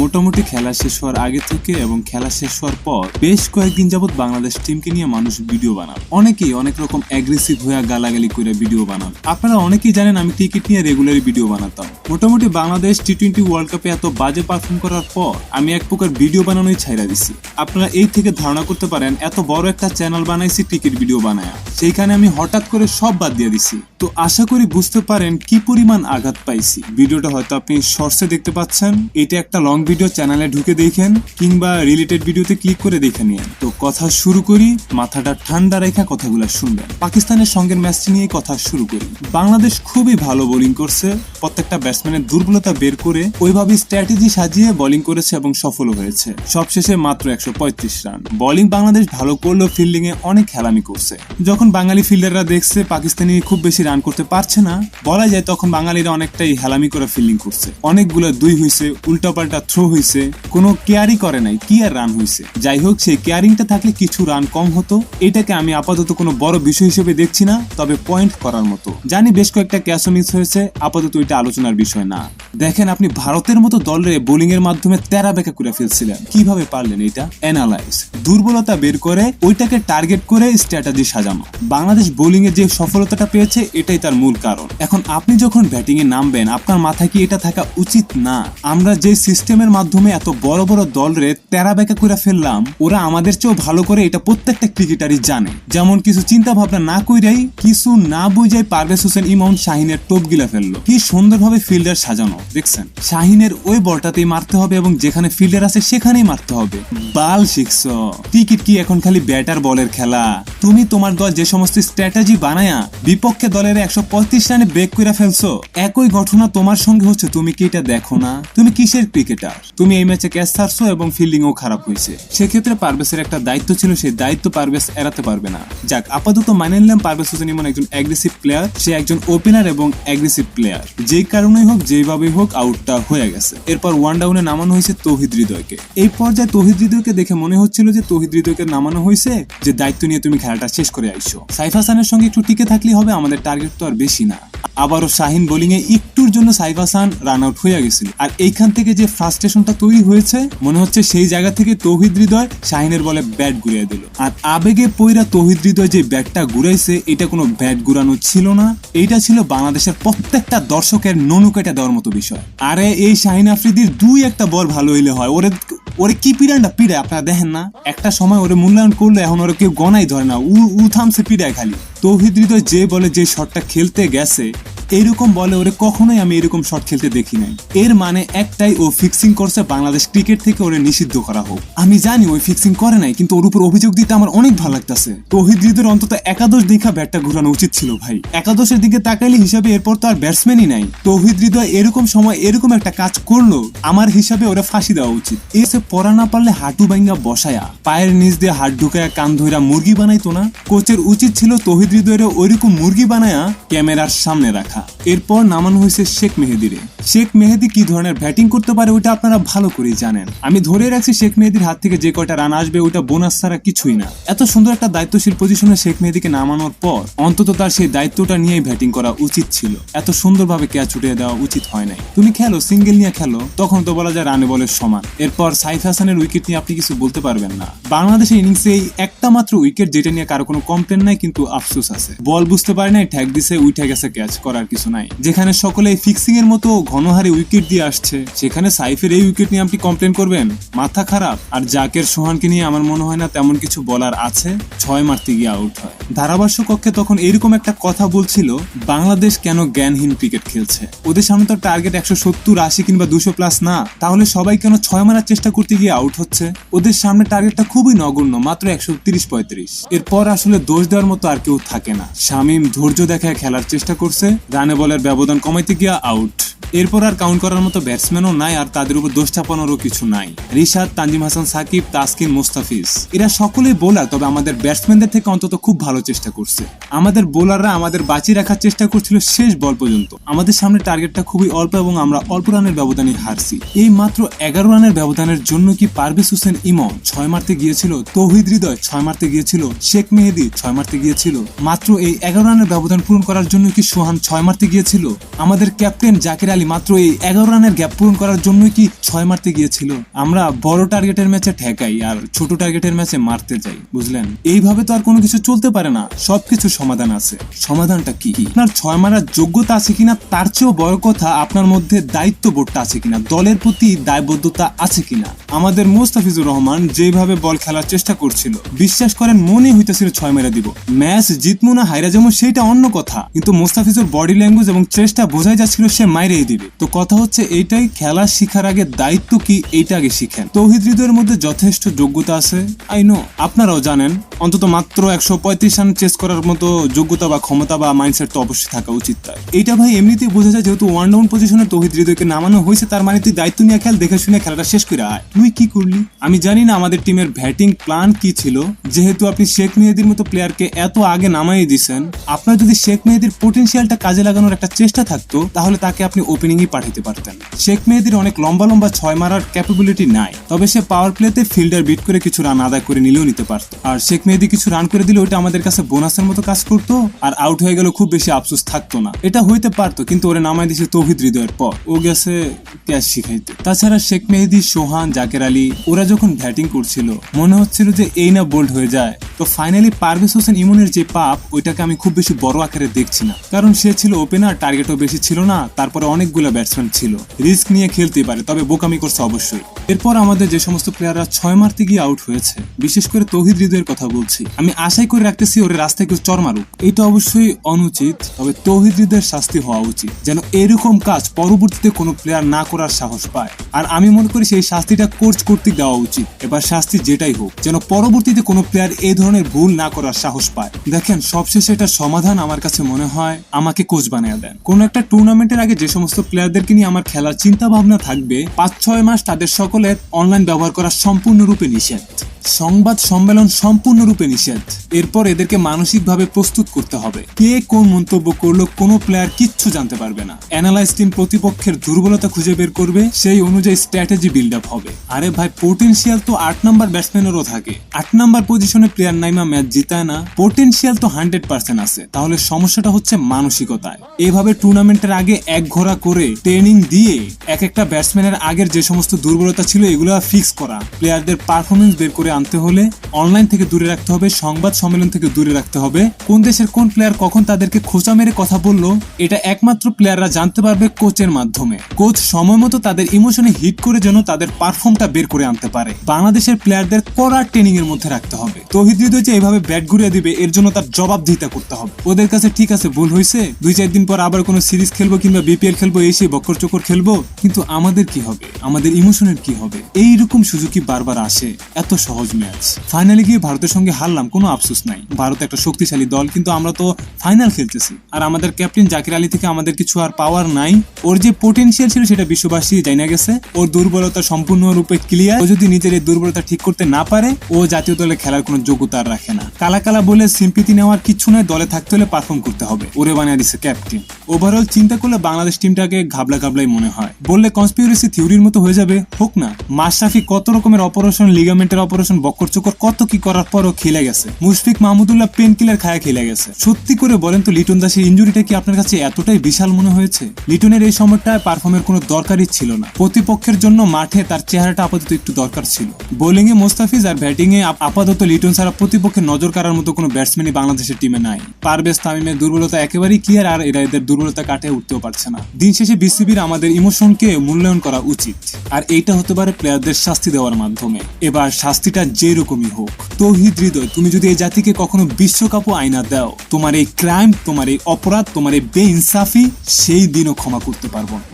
মোটামুটি খেলা শেষ হওয়ার আগে থেকে এবং খেলা শেষ হওয়ার পর বেশ কয়েকদিন যাবৎ বাংলাদেশ টিমকে নিয়ে মানুষ ভিডিও বানান। অনেকেই অনেক রকম অ্যাগ্রেসিভ হয়ে গালাগালি করে ভিডিও বানান। আপনারা অনেকেই জানেন আমি ক্রিকেট নিয়ে রেগুলারই ভিডিও বানাতাম। মোটামুটি বাংলাদেশ টি টোয়েন্টি ওয়ার্ল্ড কাপে এত বাজে পারফর্ম করার পর আমি এক প্রকার ভিডিও বানানোই ছাইরা দিছি। আপনারা এই থেকে ধারণা করতে পারেন, এত বড় একটা চ্যানেল বানাইছি ক্রিকেট ভিডিও বানায়। সেইখানে আমি হঠাৎ করে সব বাদ দিয়ে দিছি। তো আশা করি বুঝতে পারেন কি পরিমাণ আঘাত পাইছি। ভিডিওটা হয়তো আপনি শর্টসে দেখতে পাচ্ছেন। এটা একটা লং ভিডিও চ্যানেলে ঢুকে দেখেন, কিংবা রিলেটেড ভিডিওতে ক্লিক করে দেখে নিন। তো কথা শুরু করি, মাথাটা ঠান্ডা রেখা কথাগুলো শুনবেন। পাকিস্তানের সঙ্গে ম্যাচটি নিয়ে কথা শুরু করি। বাংলাদেশ খুবই ভালো বোলিং করছে। প্রত্যেকটা ব্যাটসম্যানের দুর্বলতা বের করে ওইভাবে স্ট্র্যাটেজি সাজিয়ে বোলিং করেছে এবং সফল হয়েছে। সবশেষে মাত্র একশো পঁয়ত্রিশ রান। বোলিং বাংলাদেশ ভালো করলেও ফিল্ডিং এ অনেক খেলামি করছে। যখন বাঙালি ফিল্ডাররা দেখছে, পাকিস্তানি খুব বেশি রান করতে পারছে না বলা যায় তখন বাঙালিরা অনেকটাই হেলামি করে ফিল্ডিং করছে। অনেকগুলো দুই হয়েছে উল্টাপাল্টা থ্রো হয়েছে কোনো কেয়ারই করে নাই, কি আর রান হয়েছে যাই হোক সেই কেয়ারিংটা থাকলে কিছু রান কম হতো। এটাকে আমি আপাতত কোনো বড় বিষয় হিসেবে দেখছি না, তবে পয়েন্ট করার মতো। জানি বেশ কয়েকটা ক্যাচও মিস হয়েছে, আপাতত এটা আলোচনার বিষয় না। দেখেন, আপনি ভারতের মতো দলের বোলিং এর মাধ্যমে তেরা বেকা করে ফেলছিলেন। কীভাবে পারলেন এটা? অ্যানালাইজ দুর্বলতা বের করে ওইটাকে টার্গেট করে স্ট্র্যাটেজি সাজানো। বাংলাদেশ বোলিং এ যে সফলতাটা পেয়েছে, এটাই তার মূল কারণ। এখন আপনি যখন ব্যাটিং এ নামবেন, আপনার মাথায় কি এটা থাকা উচিত না? আমরা যে সিস্টেমের মাধ্যমে এত বড় বড় দলরে তেরা বেকা করে ফেললাম, ওরা আমাদের চেয়েও ভালো করে এটা প্রত্যেকটা ক্রিকেটারই জানে। যেমন কিছু চিন্তা ভাবনা না কইরাই কিছু না বুঝাই পারভেজ হোসেন ইমাউন শাহিনের টোপ গিলা ফেলল। কি সুন্দরভাবে ফিল্ডার সাজানো, দেখছেন? শাহিনের ওই বলটাতেই মারতে হবে এবং যেখানে ফিল্ডার আছে সেখানেই মারতে হবে। বাল শিখছ, টিকিট কি এখন খালি ব্যাটার বলের খেলা? তুমি তোমার দল যে সমস্ত স্ট্র্যাটেজি বানায়া বিপক্ষে দলের একশো পঁয়ত্রিশ রানে ব্রেক করে ফেলছো, একই ঘটনা তোমার সঙ্গে হচ্ছে, তুমি কি এটা দেখো না? তুমি কিসের ক্রিকেটার? তুমি এই ম্যাচে ক্যাচ ছাড়ছো এবং ফিল্ডিংও খারাপ হয়েছে। সেক্ষেত্রে পারভেসের একটা দায়িত্ব ছিল, সেই দায়িত্ব পারভেজ এড়াতে পারবে না। যাক, আপাতত মানে নিলাম পারভেজ হোসেন ইমন একজন অ্যাগ্রেসিভ প্লেয়ার সে একজন ওপেনার এবং অ্যাগ্রেসিভ প্লেয়ার যেই কারণেই হোক যেভাবেই হোক আউটটা হয়ে গেছে। এরপর ওয়ান ডাউনে নামানো হয়েছে তৌহিদ হৃদয়কে। এই পর্যায়ে তৌহিদ হৃদয়কে দেখে মনে হচ্ছিল যে তৌহিদ হৃদয়কে নামানো হয়েছে, যে দায়িত্ব নিয়ে তুমি খেলাটা শেষ করে আইসো সাইফ হাসানের সঙ্গে একটু টিকে থাকলেই হবে, আমাদের টার্গেট তো আর বেশি না। আবারও শাহিন বোলিং এ একটুর জন্য সাইফ হাসান রান আউট হয়ে গেছিল। আর এইখান থেকে যে ফ্রাস্ট্রেশনটা তৈরি হয়েছে, মনে হচ্ছে সেই জায়গা থেকে তৌহিদ হৃদয় শাহিনের বলে ব্যাট ঘুরিয়ে দিল। আর আবেগে পইরা তৌহিদ হৃদয় যে ব্যাটটা ঘুরাইছে, এটা কোনো ব্যাট ঘুরানো ছিল না। এইটা ছিল বাংলাদেশের প্রত্যেকটা দর্শকের ননু কেটে দেওয়ার মতো বিষয়। আরে এই শাহিন আফ্রিদির দুই একটা বল ভালো হইলে হয়। ওরে ওরে কি পিড়ানটা পিড়ায়, আপনারা দেখেন না? একটা সময় ওরে মূল্যায়ন করলে এখন ওরা কেউ গনাই ধরে না। উ উ থামছে পিড়ায় খালি। তৌহিদ হৃদয় যে বলে যে শটটা খেলতে গেছে এইরকম বলে ওরে কখনোই আমি এরকম শট খেলতে দেখি নাই। এর মানে একটাই ও ফিক্সিং করছে বাংলাদেশ ক্রিকেট থেকে ওরে নিষিদ্ধ করা হোক। আমি জানি ওই ফিক্সিং করে নাই, কিন্তু ওর উপর অভিযোগ দিতে আমার অনেক ভালো লাগতেছে। তৌহিদ অন্তত একাদশ দেখা ব্যাটটা ঘুরানো উচিত ছিল ভাই। একাদশের দিকে তাকাইলে হিসাবে এরপর তো আর ব্যাটসম্যানই নাই। তৌহিদ হৃদয় এরকম সময় এরকম একটা কাজ করল, আমার হিসাবে ওরা ফাঁসি দেওয়া উচিত। এসে পড়া না পারলে হাঁটু ভাঙ্গা বসায়া, পায়ের নিচ দিয়ে হাট ঢুকায়া কান ধইরা মুরগি বানাইতো না। কোচের উচিত ছিল তৌহিদ হৃদয়ের ওইরকম মুরগি বানায়া ক্যামেরার সামনে রাখা। এরপর নামানো হয়েছে শেখ মেহেদিরে। শেখ মেহেদি কি ধরনের ব্যাটিং করতে পারে ওইটা আপনারা ভালো করেই জানেন। আমি ধরে রাখছি শেখ মেহেদির হাত থেকে যে কয়টা রান আসবে ওইটা বোনাস ছাড়া কিছুই না। এত সুন্দর একটা দায়িত্বশীল পজিশনে শেখ মেহেদিকে নামানোর পর অন্তত তার সেই দায়িত্বটা নিয়েই ব্যাটিং করা উচিত ছিল। এত সুন্দরভাবে ক্যাচ উঠিয়ে দেওয়া উচিত হয় নাই। তুমি খেলো সিঙ্গেল নিয়ে খেলো, তখন তো বলা যায় রানে বলের সমান। এরপর সাইফ হাসানের উইকেট নিয়ে আপনি কিছু বলতে পারবেন না। বাংলাদেশের ইনিংসে এই একটা মাত্র উইকেট যেটা নিয়ে কারও কোনো কমপ্লেন নাই, কিন্তু আফসোস আছে। বল বুঝতে পারে নাই ট্যাগ দিছে, উইঠে গেছে ক্যাচ করার কিছু নাই। যেখানে সকলে ফিক্সিং এর মতো ঘনহারে উইকেট দিয়ে আসছে, সেখানে সাইফের এই উইকেট নিয়ে আপনি কমপ্লেন করবেন? মাথা খারাপ। আর জাকের সোহানকে নিয়ে আমার মনে হয় না তেমন কিছু বলার আছে। ছয় মারতে গিয়ে আউট হয়। ধারাভাষ্য কক্ষে তখন এরকম একটা কথা বলছিল, বাংলাদেশ কেন জ্ঞানহীন ক্রিকেট খেলছে? ওদের সামনে তো টার্গেট একশো সত্তর, আশি কিংবা দুশো প্লাস না। তাহলে সবাই কেন ছয় মারার চেষ্টা করতে গিয়ে আউট হচ্ছে? ওদের সামনে টার্গেটটা খুবই নগণ্য, মাত্র একশো তিরিশ পঁয়ত্রিশ। এরপর আসলে দোষ দেওয়ার মতো আর কেউ থাকে না। শামীম ধৈর্য দেখায় খেলার চেষ্টা করছে। রানে বলের ব্যবধান কমাইতে গিয়া আউট এরপর আর কাউন্ট করার মতো ব্যাটসম্যানও নাই আর তাদের উপর দোষ চাপানোরও কিছু নাই। রিশাদ, তানজিম হাসান, সাকিব, তাসকিন, মুস্তাফিজ। এরা সকলেই বোলার তবে আমাদের ব্যাটসম্যানদের থেকে অন্তত খুব ভালো চেষ্টা করছে। আমাদের বোলাররা আমাদের বাঁচিয়ে রাখার চেষ্টা করছিল শেষ বল পর্যন্ত। আমাদের সামনে টার্গেটটা খুবই অল্প এবং আমরা অল্প রানের ব্যবধানে হারছি। এই মাত্র এগারো রানের ব্যবধানের জন্য কি পারভেজ হোসেন ইমন ছয় মারতে গিয়েছিল, তৌহিদ হৃদয় ছয় মারতে গিয়েছিল, শেখ মেহেদি ছয় মারতে গিয়েছিল, মাত্র এই এগারো রানের ব্যবধান পূরণ করার জন্য কি সোহান ছয় মারতে গিয়েছিল? আমাদের ক্যাপ্টেন জাকির আলী মাত্র এই এগারো রানের গ্যাপ পূরণ করার জন্যই কি ছয় মারতে গিয়েছিল? আমরা বড় টার্গেটের ম্যাচে ঠেকাই আর ছোট টার্গেটের ম্যাচে মারতে যাই, বুঝলেন? এইভাবে তো আর কোনো কিছু চলতে পারে না, সবকিছু সমাধান আছে। সমাধানটা কি? আপনার ছয় মারার যোগ্যতা আছে কিনা তার চেয়েও বড় কথা আপনার মধ্যে দায়িত্ববোধটা আছে কিনা, দলের প্রতি দায়বদ্ধতা আছে কিনা? আমাদের মোস্তাফিজুর রহমান যেভাবে বল খেলার চেষ্টা করছিল, বিশ্বাস করেন মনে হইতেছিল ছয় মেরে দিব। ম্যাচ জিতমু না হাইরা যেমন সেটা অন্য কথা। কিন্তু মোস্তাফিজুর বডি ল্যাঙ্গুয়েজ এবং চেষ্টা বোঝাই যাচ্ছিল সে মাইরেই দিবে। তো কথা হচ্ছে এইটাই খেলা শিখার আগে দায়িত্ব কি এইটা আগে শিখেন। তৌহিদ হৃদয়ের মধ্যে যথেষ্ট যোগ্যতা আছে। আই নো, আপনারাও জানেন, অন্তত মাত্র একশো পঁয়ত্রিশ রান চেস করার মতো যোগ্যতা বা ক্ষমতা বা মাইন্ডসেট তো অবশ্যই থাকা উচিত তার এইটা ভাই এমনিতেই বোঝা যায় যেহেতু ওয়ান ডাউন পজিশনে তৌহিদ হৃদয়কে নামানো হয়েছে, তার মানে তুই দায়িত্ব নিয়ে খেল, দেখে শুনে খেলাটা শেষ করে আয়। তুই কি করলি? আমি জানি না আমাদের টিমের ব্যাটিং প্ল্যান কি ছিল। যেহেতু আপনি শেখ মেহেদির মতো প্লেয়ারকে এত আগে নামাই দিছেন আপনার যদি শেখ মেহেদির পোটেনশিয়ালটা কাজে লাগানোর একটা চেষ্টা থাকতো, তাহলে তাকে আপনি ওপেনিংই পাঠাতে পারতেন। শেখ মেহেদির অনেক লম্বা লম্বা ছয় মারার ক্যাপাবিলিটি নাই, তবে সে পাওয়ার প্লেতে ফিল্ডার বিট করে কিছু রান আদায় করে নিলেও নিতে পারতো। আর শেখ মেহেদি কিছু রান করে দিলে ওটা আমাদের কাছে বোনাসের মতো কাজ করতো, আর আউট হয়ে গেল খুব বেশি আফসোস থাকতো না। এটা হইতে পারতো, কিন্তু ওরে নামাই দিছে তৌহিদ হৃদয়ের পর। ও গেছে ক্যাচ শিখাইতে। তাছাড়া শেখ মেহেদি, সোহান, জাকের আলী, ওরা যখন ব্যাটিং করছিল, মনে হচ্ছিল যে এই না বোল্ড হয়ে যায়। তো ফাইনালি পারভেজ হোসেন ইমনের যে পাপ, ওইটাকে আমি খুব বেশি বড় আকারে দেখছি না। কারণ সে ছিল ওপেনার টার্গেটও বেশি ছিল না, তারপরে অনেকগুলো ব্যাটসম্যান ছিল। রিস্ক নিয়ে খেলতে পারে তবে বোকামি করছে অবশ্যই। এরপর আমাদের যে সমস্ত প্লেয়াররা ছয় মারতে গিয়ে আউট হয়েছে, বিশেষ করে তৌহিদ হৃদয়ের কথা বলছি, আমি আশাই করে রাখতেছি ওরে রাস্তায় কেউ চর মারুক। এটা অবশ্যই অনুচিত, তবে তৌহিদ হৃদয়ের শাস্তি হওয়া উচিত, যেন এরকম কাজ পরবর্তীতে কোনো প্লেয়ার না করার সাহস পায়। আর আমি মনে করি সেই শাস্তিটা কোচ কর্তৃক দেওয়া উচিত, এবার শাস্তি যেটাই হোক, যেন পরবর্তীতে কোনো প্লেয়ার এই ধরনের ভুল না করার সাহস পায়। দেখেন, সবশেষে এটা সমাধান আমার কাছে মনে হয় আমাকে কোচ বানিয়ে দেন। কোন একটা টুর্নামেন্টের আগে যে সমস্ত প্লেয়ারদেরকে নিয়ে আমার খেলার চিন্তা ভাবনা থাকবে পাঁচ ছয় মাস তাদের সকলের অনলাইন ব্যবহার করা সম্পূর্ণরূপে নিষেধ। সংবাদ সম্মেলন সম্পূর্ণরূপে নিষেধ। এরপর এদেরকে মানসিকভাবে প্রস্তুত করতে হবে। কে কোন মন্তব্য করল কোনো প্লেয়ার কিচ্ছু জানতে পারবে না। অ্যানালাইজ টিম প্রতিপক্ষের দুর্বলতা খুঁজে বের করবে, সেই অনুযায়ী স্ট্র্যাটেজি বিল্ড আপ হবে। আরে ভাই, পোটেনশিয়াল তো আট নাম্বার ব্যাটসম্যানেরও থাকে। আট নাম্বার পজিশনে প্লেয়ার নাইমা ম্যাচ জিতায় না, পোটেনশিয়াল তো হান্ড্রেড পার্সেন্ট আছে। তাহলে সমস্যাটা হচ্ছে মানসিকতায়। এভাবে টুর্নামেন্টের আগে এক ঘোড়া করে ট্রেনিং দিয়ে এক একটা ব্যাটসম্যানের আগের যে সমস্ত দুর্বলতা ছিল এগুলো ফিক্স করা। প্লেয়ারদের পারফরমেন্স বের করে আনতে হলে অনলাইন থেকে দূরে রাখতে হবে, সংবাদ সম্মেলন থেকে দূরে রাখতে হবে। কোন দেশের কোন প্লেয়ার কখন তাদেরকে খোঁচা মেরে কথা বলল, এটা একমাত্র প্লেয়াররা জানতে পারবে কোচের মাধ্যমে। কোচ সময় মতো তাদের ইমোশনে হিট করে যেন তাদের পারফর্মটা বের করে আনতে পারে। বাংলাদেশের প্লেয়ারদের কড়া ট্রেনিং এর মধ্যে রাখতে হবে। তহিদ হৃদয় যে এইভাবে ব্যাট ঘুরিয়ে দিবে, এর জন্য তার জবাবদিহিতা করতে হবে। ওদের কাছে ঠিক আছে, ভুল হয়েছে। দুই চার দিন পর আবার কোনো সিরিজ খেলব কিংবা বিপিএল খেলব, এই সেই বক্কর চক্কর খেলব, কিন্তু আমাদের কি হবে? আমাদের ইমোশনের কি হবে? এইরকম সুযোগই বারবার আসে, এত সহজ ম্যাচ। ফাইনালে গিয়ে ভারতের সঙ্গে হারলাম, কোনো আফসোস নাই। ভারত একটা শক্তিশালী দল, কিন্তু আমরা তো ফাইনাল খেলতেছি। আর আমাদের ক্যাপ্টেন জাকির আলী থেকে আমাদের কিছু আর পাওয়ার নাই। ওর যে পোটেনশিয়াল ছিল সেটা বিশ্ববাসী জানা গেছে। ওর দুর্বলতা সম্পূর্ণরূপে ক্লিয়ার ও যদি নিজের এই দুর্বলতা ঠিক করতে না পারে, ও জাতীয় দলে খেলার কোনো যোগ্যতা আর রাখে না। কালা কালা বলে সিম্পিতি নেওয়ার কিছু নয়, দলে থাকতে হলে পারফর্ম করতে হবে। ওরে বানিয়ে দিছে ক্যাপ্টেন ওভারঅল চিন্তা করলে বাংলাদেশ টিমটাকে ঘাবলা ঘাবলাই মনে হয়। বললে কনস্পিরেসি থিওরির মতো হয়ে যাবে, হোক মাশরাফি কত রকমের অপারেশন লিগামেন্টের অপারেশন বক্কর চক্কর কত কি করার পরও খেলে গেছে। মুশফিক মাহমুদুল্লাহ পেন কিলার খায়া খেলে গেছে। সত্যি করে বলেন তো, লিটন দাসের ইঞ্জুরিটা কি আপনার কাছে এতটাই বিশাল মনে হয়েছে? লিটনের এই সময়টায় পারফর্মের কোনো দরকারই ছিল না। প্রতিপক্ষের জন্য মাঠে তার চেহারাটা আপাতত একটু দরকার ছিল। বোলিং এ মোস্তাফিজ আর ব্যাটিং এ আপাতত লিটন ছাড়া প্রতিপক্ষের নজর কাড়ার মতো কোনো ব্যাটসম্যানই বাংলাদেশের টিমে নাই। পারভেজ তামিমের দুর্বলতা একেবারেই ক্লিয়ার আর এরা এদের দুর্বলতা কাটিয়ে উঠতেও পারছে না। দিন শেষে বিসিবির আমাদের ইমোশনকে মূল্যায়ন করা উচিত। আর এইটা হতে পারে প্লেয়ারদের শাস্তি দেওয়ার মাধ্যমে। এবার শাস্তিটা যেরকমই হোক। তৌহিদ হৃদয়, তুমি যদি এই জাতিকে কখনো বিশ্বকাপও আয়না দাও, তোমার এই ক্রাইম, তোমার এই অপরাধ, তোমার এই বেইনসাফি, সেই দিনও ক্ষমা করতে পারব না।